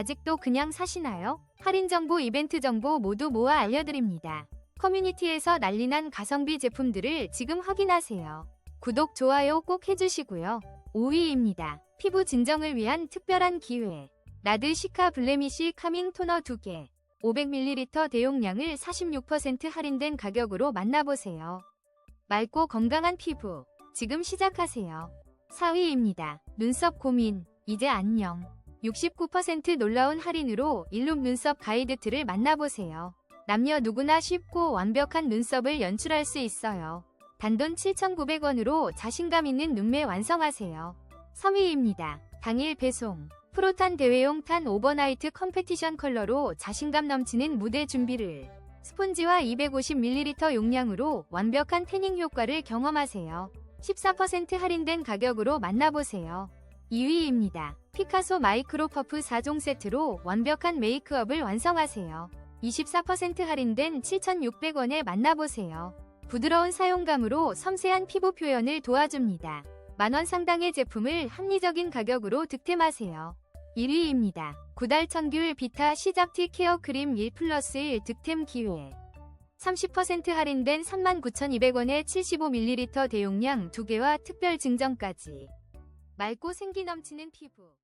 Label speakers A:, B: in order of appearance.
A: 아직도 그냥 사시나요? 할인 정보, 이벤트 정보 모두 모아 알려드립니다. 커뮤니티에서 난리난 가성비 제품들을 지금 확인하세요. 구독, 좋아요 꼭 해주시고요. 5위입니다. 피부 진정을 위한 특별한 기회. 라드 시카 블레미시 카밍 토너 2개. 500ml 대용량을 46% 할인된 가격으로 만나보세요. 맑고 건강한 피부. 지금 시작하세요. 4위입니다. 눈썹 고민. 이제 안녕. 69% 놀라운 할인으로 일룸 눈썹 가이드 틀을 만나보세요. 남녀 누구나 쉽고 완벽한 눈썹을 연출할 수 있어요. 단돈 7,900원으로 자신감 있는 눈매 완성하세요. 3위입니다. 당일 배송. 프로탄 대회용 탄 오버나이트 컴페티션 컬러로 자신감 넘치는 무대 준비를. 스폰지와 250ml 용량으로 완벽한 태닝 효과를 경험하세요. 14% 할인된 가격으로 만나보세요. 2위입니다. 피카소 마이크로 퍼프 4종 세트로 완벽한 메이크업을 완성하세요. 24% 할인된 7,600원에 만나보세요. 부드러운 사용감으로 섬세한 피부 표현을 도와줍니다. 만원 상당의 제품을 합리적인 가격으로 득템하세요. 1위입니다. 구달 청귤 비타 시잡티 케어 크림 1 플러스 1 득템 기회. 30% 할인된 39,200원에 75ml 대용량 2개와 특별 증정까지. 맑고 생기 넘치는 피부.